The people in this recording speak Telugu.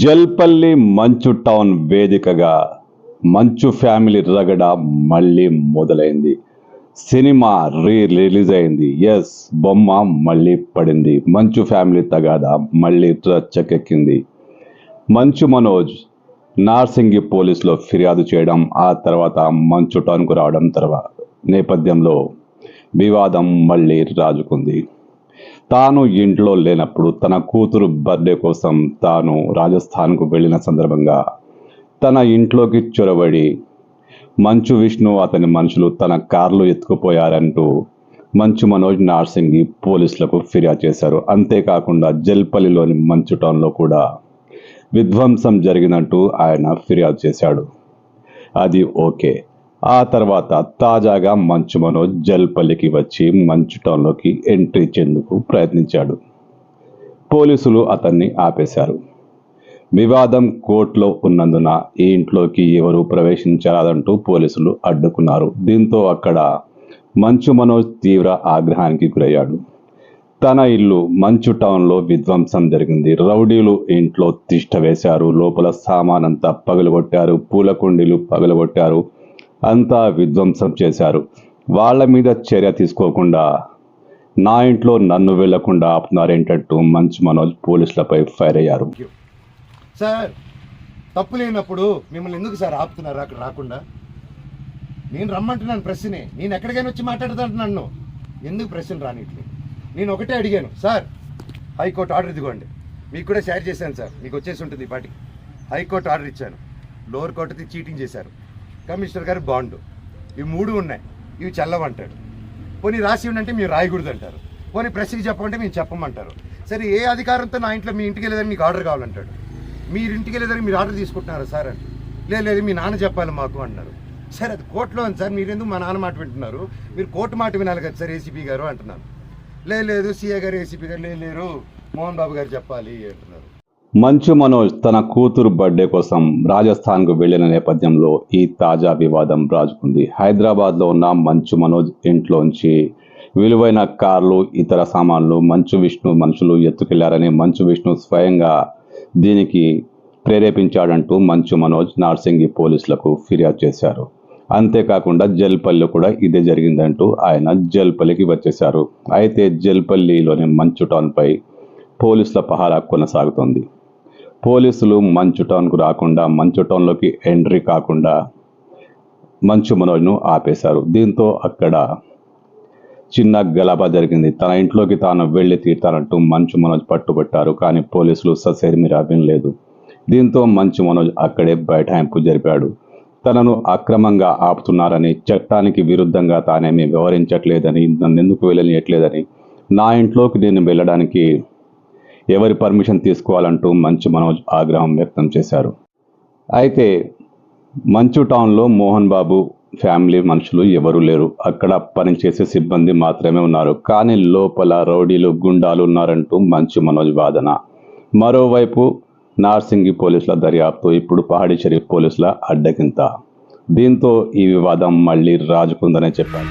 జల్పల్లి మంచు టౌన్ వేదికగా మంచు ఫ్యామిలీ రగడ మళ్ళీ మొదలైంది. సినిమా రీ రిలీజ్ అయింది. ఎస్ బొమ్మ మళ్ళీ పడింది. మంచు ఫ్యామిలీ తగాదా మళ్ళీ రచ్చకెక్కింది మంచు మనోజ్ నార్సింగి పోలీసులో ఫిర్యాదు చేయడం ఆ తర్వాత మంచు టౌన్కు రావడం తర్వాత నేపథ్యంలో వివాదం మళ్ళీ రాజుకుంది. తాను ఇంట్లో లేనప్పుడు తన కూతురు బర్త్డే కోసం తాను రాజస్థాన్కు వెళ్ళిన సందర్భంగా తన ఇంట్లోకి చొరబడి మంచు విష్ణు అతని మనుషులు తన కార్లు ఎత్తుకుపోయారంటూ మంచు మనోజ్ నార్సింగి పోలీసులకు ఫిర్యాదు చేశారు. అంతేకాకుండా జల్పల్లిలోని మంచు టౌన్లో కూడా విధ్వంసం జరిగినట్టు ఆయన ఫిర్యాదు చేశాడు. అది ఓకే. ఆ తర్వాత తాజాగా మంచు మనోజ్ జల్పల్లికి వచ్చి మంచు టౌన్లోకి ఎంట్రీ ఇచ్చేందుకు ప్రయత్నించాడు. పోలీసులు అతన్ని ఆపేశారు. వివాదం కోర్టులో ఉన్నందున ఈ ఇంట్లోకి ఎవరు ప్రవేశించరాదంటూ పోలీసులు అడ్డుకున్నారు. దీంతో అక్కడ మంచు మనోజ్ తీవ్ర ఆగ్రహానికి గురయ్యాడు. తన ఇల్లు మంచు టౌన్లో విధ్వంసం జరిగింది. రౌడీలు ఇంట్లో తిష్ట వేశారు. లోపల సామానంతా పగలగొట్టారు. పూల కుండీలు పగలగొట్టారు. అంతా విధ్వంసం చేశారు. వాళ్ళ మీద చర్య తీసుకోకుండా నా ఇంట్లో నన్ను వెళ్ళకుండా ఆపుతున్నారేంటట్టు మంచు మనోజ్ పోలీసులపై ఫైర్ అయ్యారు. సార్ తప్పు లేనప్పుడు మిమ్మల్ని ఎందుకు సార్ ఆపుతున్నారు అక్కడ రాకుండా? నేను రమ్మంటున్నాను ప్రశ్నే. నేను ఎక్కడికైనా వచ్చి మాట్లాడుతాను నన్ను. ఎందుకు ప్రశ్న రానిట్లేదు నేను ఒకటే అడిగాను. సార్ హైకోర్టు ఆర్డర్ ఇదిగోండి. మీకు కూడా షేర్ చేశాను సార్. మీకు వచ్చేసి ఉంటుంది ఈ పాటికి. హైకోర్టు ఆర్డర్ ఇచ్చాను. లోవర్ కోర్టు చీటింగ్ చేశారు. కమిషనర్ గారు బాండు. ఇవి మూడు ఉన్నాయి. ఇవి చల్లవంటాడు. పోనీ రాసి ఉండంటే మీరు రాయకూడదు అంటారు పోనీ ప్రెస్కి చెప్పమంటే మేము చెప్పమంటారు. సరే ఏ అధికారంతో నా ఇంట్లో మీ ఇంటికి వెళ్ళేదని మీకు ఆర్డర్ కావాలంటాడు? మీరు ఇంటికి వెళ్ళేదని మీరు ఆర్డర్ తీసుకుంటున్నారా సార్ అంటే లేదు లేదు మీ నాన్న చెప్పాలి మాకు అన్నారు. సార్ అది కోర్టులో ఉంది సార్. మీరెందుకు మా నాన్న మాట వింటున్నారు? మీరు కోర్టు మాట వినాలి కదా సార్ ఏసీపీ గారు అంటున్నారు. లేదు లేదు సీఏ గారు ఏసీపీ గారు లేదు లేరు మోహన్ బాబు గారు చెప్పాలి అంటున్నారు. మంచు మనోజ్ తన కూతురు బర్త్డే కోసం రాజస్థాన్కు వెళ్ళిన నేపథ్యంలో ఈ తాజా వివాదం రాజుకుంది. హైదరాబాద్లో ఉన్న మంచు మనోజ్ ఇంట్లోంచి విలువైన కార్లు ఇతర సామాన్లు మంచు విష్ణు మనుషులు ఎత్తుకెళ్ళారని మంచు విష్ణు స్వయంగా దీనికి ప్రేరేపించాడంటూ మంచు మనోజ్ నార్సింగి పోలీసులకు ఫిర్యాదు చేశారు. అంతేకాకుండా జల్పల్లి కూడా ఇదే జరిగిందంటూ ఆయన జల్పల్లికి వచ్చేశారు. అయితే జల్పల్లిలోని మంచు టౌన్పై పోలీసుల పహారా కొనసాగుతోంది. పోలీసులు మంచు టౌన్కు రాకుండా మంచు టౌన్లోకి ఎంట్రీ కాకుండా మంచు మనోజ్ను ఆపేశారు. దీంతో అక్కడ చిన్న గలాబా జరిగింది. తన ఇంట్లోకి తాను వెళ్ళి తీర్తానంటూ మంచు మనోజ్ పట్టుబట్టారు కానీ పోలీసులు ససేమిరా వినలేదు దీంతో మంచు మనోజ్ అక్కడే బైఠాయింపు జరిపాడు. తనను అక్రమంగా ఆపుతున్నారని చట్టానికి విరుద్ధంగా తానేమీ వ్యవహరించట్లేదని నన్ను ఎందుకు వెళ్ళనియట్లేదని నా ఇంట్లోకి నేను వెళ్ళడానికి ఎవరి పర్మిషన్ తీసుకోవాలంటూ మంచు మనోజ్ ఆగ్రహం వ్యక్తం చేశారు. అయితే మంచు టౌన్లో మోహన్ బాబు ఫ్యామిలీ మనుషులు ఎవరు లేరు. అక్కడ పనిచేసే సిబ్బంది మాత్రమే ఉన్నారు. కానీ లోపల రౌడీలు గుండాలు ఉన్నారంటూ మంచు మనోజ్ వాదన. మరోవైపు నార్సింగి పోలీసుల దర్యాప్తు ఇప్పుడు పహాడీ షరీఫ్ పోలీసుల అడ్డకింత దీంతో ఈ వివాదం మళ్ళీ రాజుకుందనే చెప్పారు